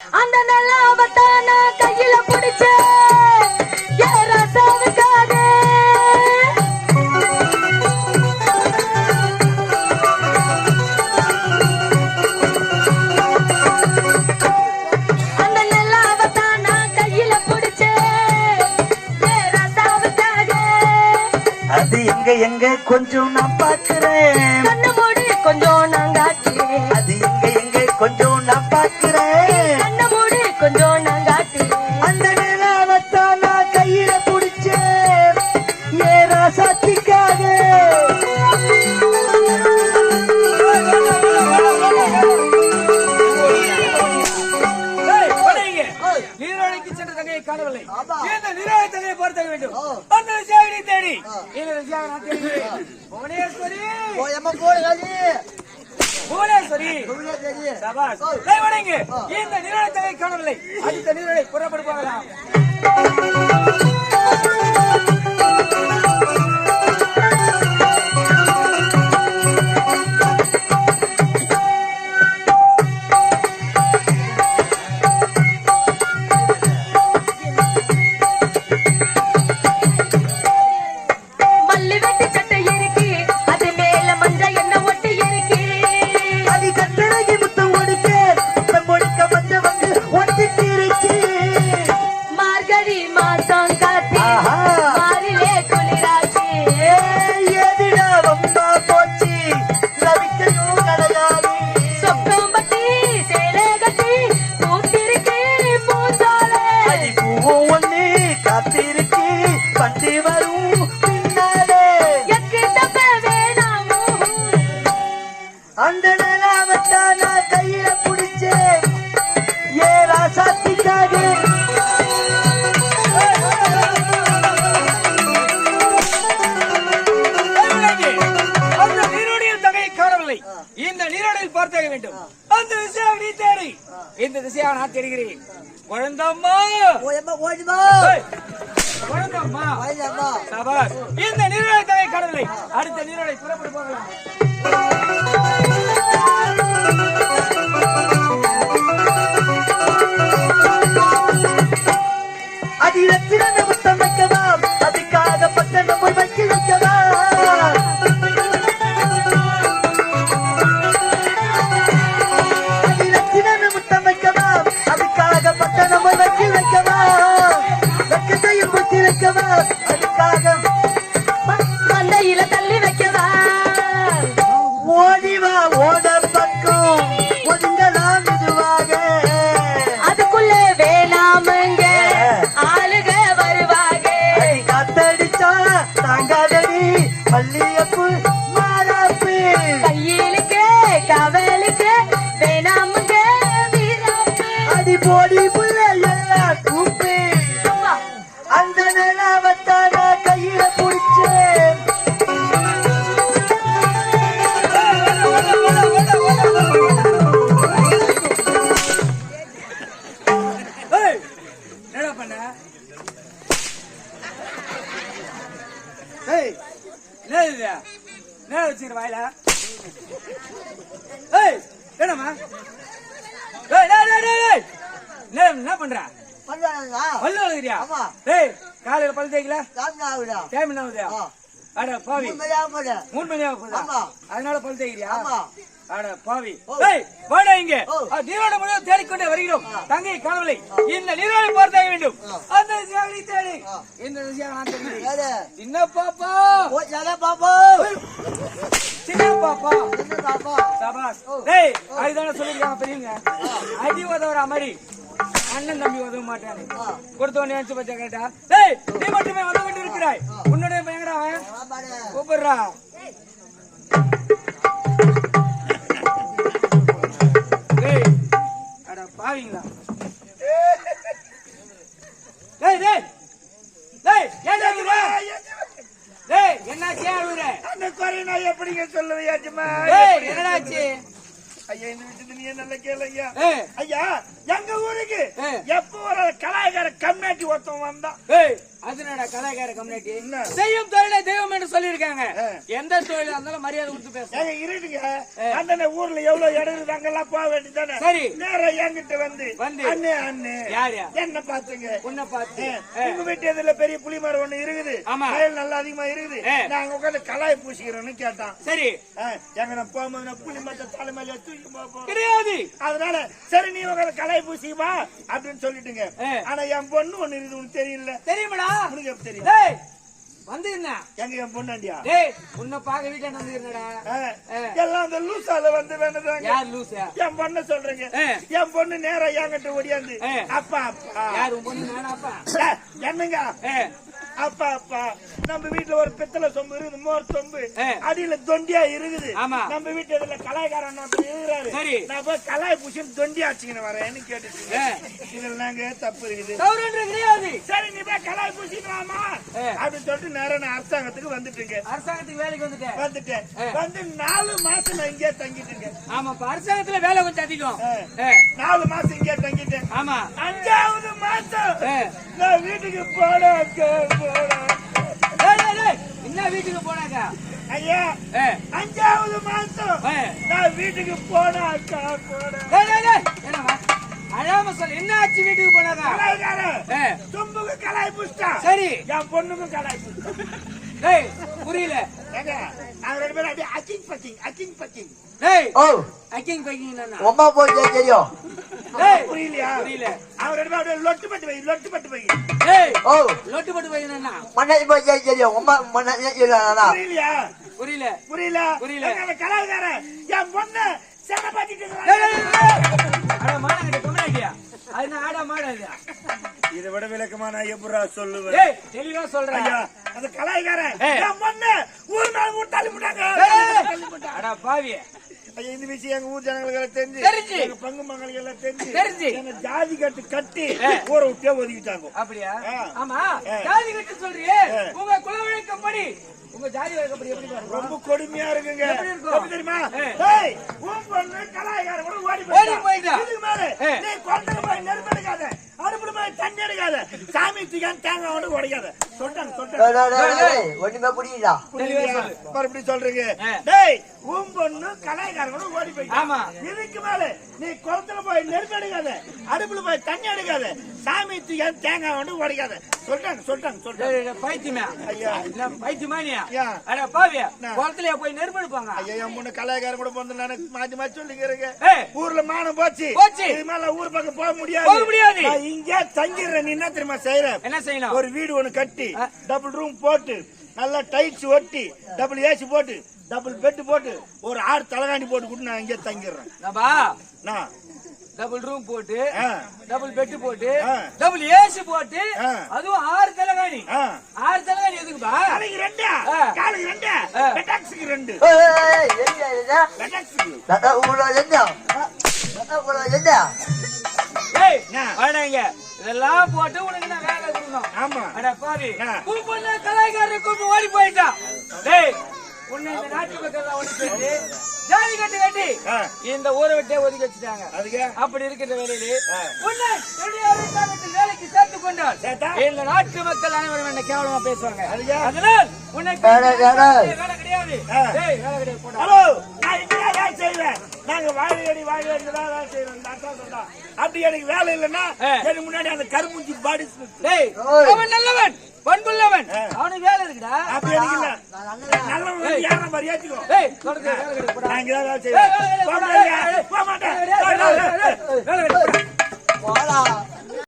அந்த நிலாவத்தான் நான் கையில அது எங்க எங்க கொஞ்சம் நான் பாக்குறேன் கொஞ்சம் நான் காட்டுறேன் அது எங்க எங்க கொஞ்சம் நான் தேடுகிறேன். புவனேஸ்வரி புவனேஸ்வரி வணங்க. இந்த தங்கையை காணவில்லை அடுத்த நீரோடை புறப்படு நான் தேடுகிறேன் குழந்தம்மா! ஏய், குழந்தம்மா! சபாஸ் இந்த நீரோடை கடவில்லை அடுத்த நீரோடை புறப்பட்டு போகலாம். அதுக்காக ஏய் என்னம்மா? ஏய் டேய் டேய் டேய் டேய். என்ன என்ன பண்ற? பல்லு வளர்க்குறியா? ஆமா. ஏய் காலையில பல்லு தேய்க்கல? டைம் என்ன ஆகுது. அட பாவி. மூணு மணி ஆக போதா ஆமா. அதனால பல் தேய்க்கிறியா? ஆமா. அட பாவி. ஏய் வாடா இங்க. நீரோட முழுவதும் தேடிக்கொண்டே வருகிறோம். தங்கை காணவில்லை. இந்த நீரோடை பார்த்தாக வேண்டும். அந்த திசையாக தேடி. இந்த திசையாக நான் தேடுகிறேன். சின்ன பாப்பா. சின்ன பாப்பா. சபாஸ் டேய் அதுதானே சொல்லிருக்காங்க பெரியவங்க. அடி உதவுற மாதிரி. அண்ணன் தம்பி உதவ மாட்டானே கொடுத்தவன் நினைச்சு பச்சா கேட்டா டேய் நீ மட்டுமே உதவிட்டு இருக்கிறாய் உன்னுடைய பையங்கடா அவன்? கூப்பிடுறா. டேய் அட பாவிங்களா டேய் டேய் டேய் ஏன் அழுகுற? டேய் என்னாச்சு ஏன் அழுகுற? அந்த குறை நான் எப்படிங்க சொல்லுவையாச்சுமா என்னடாச்சு? ஐயா இந்த விஷயத்தை நீங்க நல்ல கேளுங்க ஏய். ஐயா எங்க ஊருக்கு. எப்ப ஒரு கலாய்கார கம்யூனிட்டி ஒருத்தன் வந்தான். அதனடா கலாய்க்கார கம்யூனிட்டி? செய்யும் தொழிலை தெய்வம் என்று சொல்லியிருக்காங்க. எந்த தொழிலா இருந்தாலும் மரியாதை கொடுத்து பேச ஏங்க இருட்டுங்க. அந்த ஊர்ல எவ்வளவு இடம் இருக்குது அங்கெல்லாம் போக வேண்டியதானே சரி. நேரா என்கிட்ட வந்து வந்து. அண்ணே அண்ணே. யாரு? என்ன பாத்துங்க உன்னை பார்த்து. ஏ, உங்க வீட்டு எதிரில பெரிய புலி மரம் ஒண்ணு இருக்குது. ஆமா. வயல் நல்லா அதிகமா இருக்குது. நாங்க உட்காந்து கலாய் பூசிக்கிறோம்னு கேட்டான். சரி. எங்க நான் போகும்போது புலி மரத்தை தலைமையில தூக்கி போப்போம் கிடையாது. அதனால சரி நீ உட்காந்து கலாய் பூசிக்குமா அப்படின்னு சொல்லிட்டுங்க. ஆனா என் பொண்ணு ஒண்ணு இருக்குது உனக்கு தெரியல தெரியுமாடா? உனக்கு எப்படி தெரியும்? டேய் வந்து என்ன? எங்க என் பொண்ணாண்டியா? டேய் உன்னை பார்க்க வீட்டுல வந்துருந்தடா ஏ, ஏ. எல்லாம் அந்த லூசால வந்து வேணுதாங்க யார் லூசா? என் பொண்ணு சொல்றேங்க. என் பொண்ணு நேரா என்கிட்ட ஓடியாந்து. அப்பா அப்பா. யார் உன் பொண்ணு? நானாப்பா ஏ, என்னங்க? அப்பா அப்பா. நம்ம வீட்டுல ஒரு பித்தளை சொம்பு இருக்குது மோர் சொம்பு. அடியில தொண்டியா இருக்குது. ஆமா. நம்ம வீட்டு இதுல கலாய்காரன் இருக்கிறாரு. நான் போய் கலாய் பூசி தொண்டியா வச்சுக்கின்னு வரேன்னு கேட்டுச்சு ஏ. இதுல நாங்க தப்பு இருக்குது. சரி நீ போய் கலாய் பூசிக்கலாமா ஏ. அப்படின்னு சொல்லிட்டு நேரம் நான் அரசாங்கத்துக்கு வந்துட்டுங்க அரசாங்கத்துக்கு வேலைக்கு வந்துட்டேன். வந்துட்டேன். வந்து நாலு மாசம் நான் இங்கே தங்கிட்டுங்க ஆமாப்பா அரசாங்கத்துல வேலை கொஞ்சம் அதிகம். நாலு மாசம் இங்கே தங்கிட்டேன். ஆமா. அஞ்சாவது மாசம். நான் வீட்டுக்கு போனேன் என்ன வீட்டுக்கு போனாக்கா ஐயா ஏ, அஞ்சாவது மாசம் ஏ. நான் வீட்டுக்கு போனாக்கா போனேன் டேய், டேய், டேய், என்னவா அழாம சொல்லு என்ன ஆச்சு வீட்டுக்கு போனாக்கா கலாய்காரன் ஏ, தும்புக்கு கலாய் புஷ்டா சரி என் பொண்ணுக்கும் கலாய் புஷ்டா டேய் புரியல ஏங்க அவங்க ரெண்டு பேரும் அப்படியே அக்கிங் பக்கிங் அக்கிங் பக்கிங் டேய் ஓ அக்கிங் பக்கிங் என்ன உமா போய் தெரியும் டேய் புரியலையா புரியல அவங்க ரெண்டு பேரும் அப்படியே லொட்டு பட்டு வை லொட்டு பட்டு டேய் ஓ லொட்டு போட்டு போய் மண்ணை போய் தெரியும் உமா மண்ணை புரியலையா புரியல புரியல புரியல. கலாய்காரன் என் பொண்ணு சென பாத்திட்டு அது ஆடா மாடா இல்லையா இதை விட விளக்கமா நான் எப்படா சொல்லுவேன்? தெளிவா சொல்றேன் ஐயா அந்த. என் பொண்ணு ஊர் நாள் தள்ளி போட்டாங்க. அட ஐயா, இந்த விஷயம் எங்க ஊர் ஜனங்களுக்கு தெரிஞ்சு தெரிஞ்சு. எங்க பங்கு மங்களுக்கு எல்லாம் தெரிஞ்சு தெரிஞ்சு. என்ன ஜாதி கட்டு கட்டி. ஊரை விட்டே ஒதுக்கிட்டாங்க அப்படியா. ஆமா. ஜாதி கட்டு சொல்றியே. உங்க குல வழக்கப்படி உங்க ஜாதி வழக்கப்படி எப்படி ரொம்ப கொடுமையா இருக்குங்க எப்படி தெரியுமா. ஏய், உன் பொண்ணு கலாய்காரன் கூட ஓடி ஓடி போயிட்டா. இதுக்கு மேல. நீ குழந்தைங்க போய் நெருப்பு எடுக்காத அடுப்புல போய் தண்ணி எடுக்காத சாமி தூக்கான் தேங்காய் ஒன்று உடைக்காத ஒண்ணுமே புரியல. மறுபடியும் சொல்றீங்க. டேய் உன் பொண்ணு கலாய்காரன் கூட ஓடி போயிட்டா. ஆமா. இதுக்கு மேல நீ குளத்துல போய் நெருப்பு எடுக்காத அடுப்புல போய் தண்ணி எடுக்காத சாமி தூக்கான் தேங்காய் ஒன்று உடைக்காத. சொல்லிட்டாங்க டேய், டேய், பைத்தியமே. ஐயா. என்ன பைத்தியமா நீ. அட பாவியா. என்ன? குளத்துலயா போய் நெருப்பு எடுப்பாங்க. ஐயா என் பொண்ணு கலாய்காரன் கூட பிறந்து நான் மாத்தி மாத்தி சொல்லிக்கிறேங்க. ஊர்ல மானம் போச்சு. போச்சு. இது மேல ஊர் பக்கம் போக முடியாது. போக முடியாது. நான் இங்கே தங்கிடுறேன். நீ என்ன தெரியுமா செய்யற என்ன செய்யணும்? ஒரு வீடு ஒண்ணு கட்டி. டபுள் ரூம் போட்டு நல்லா டைல்ஸ் ஒட்டி டபுள் ஏசி போட்டு டபுள் பெட் போட்டு ஒரு ஆறு தலகாணி போட்டு கூட நான் இங்கே தங்கிடுறேன். நான் டபுள் ரூம் போட்டு. டபுள் பெட் போட்டு. டபுள் ஏசி போட்டு. அதுவும் ஆறு தலைகாணி. ஆறு தலைகாணி எதுக்குப்பா? காலைக்கு ரெண்டா. காலைக்கு ரெண்டா. பெட்டாக்ஸுக்கு ரெண்டு. பெட்டாக்ஸுக்கு. என்ன ஊழ இதெல்லாம் போட்டு உனக்கு நான் வேலை கொடுக்கணும். ஆமா. அட பாவி. ஆ. கூப்பிட்டு கலாய்காரரை கூப்பிட்டு ஓடி போயிட்டான் டேய் உன்னை இந்த நாட்டு மக்கள் சேர்த்து ஜாதி கட்டு கட்டி. இந்த ஊரை விட்டே ஒதுக்கி வச்சுட்டாங்க. அப்படி இருக்கிற வேலையிலே. உன்னை வேலைக்கு சேர்த்துக் கொண்டால் சேர்த்தா? இந்த நாட்டு மக்கள் அனைவரும் என்ன கேவலமா பேசுவாங்க? அதனால் உன்னை வேலை, கிடையாது. வேலை கிடையாது. போடா. வேலை செய்வேன். நாங்க வாழையடி வாழையடி தான் சொன்னா அப்படி எனக்கு வேலை இல்லைன்னா. எனக்கு முன்னாடி அந்த கருமுஞ்சி பாடி. அவன் நல்லவன் பண்புள்ளவன். அவனுக்கு வேலை இருக்குடா. அப்படி எனக்கு இல்ல. நல்லவன். யார மாதிரி ஏத்துக்கோ செய்வேன். கிடையாது, போக. மாட்டேன். போடா.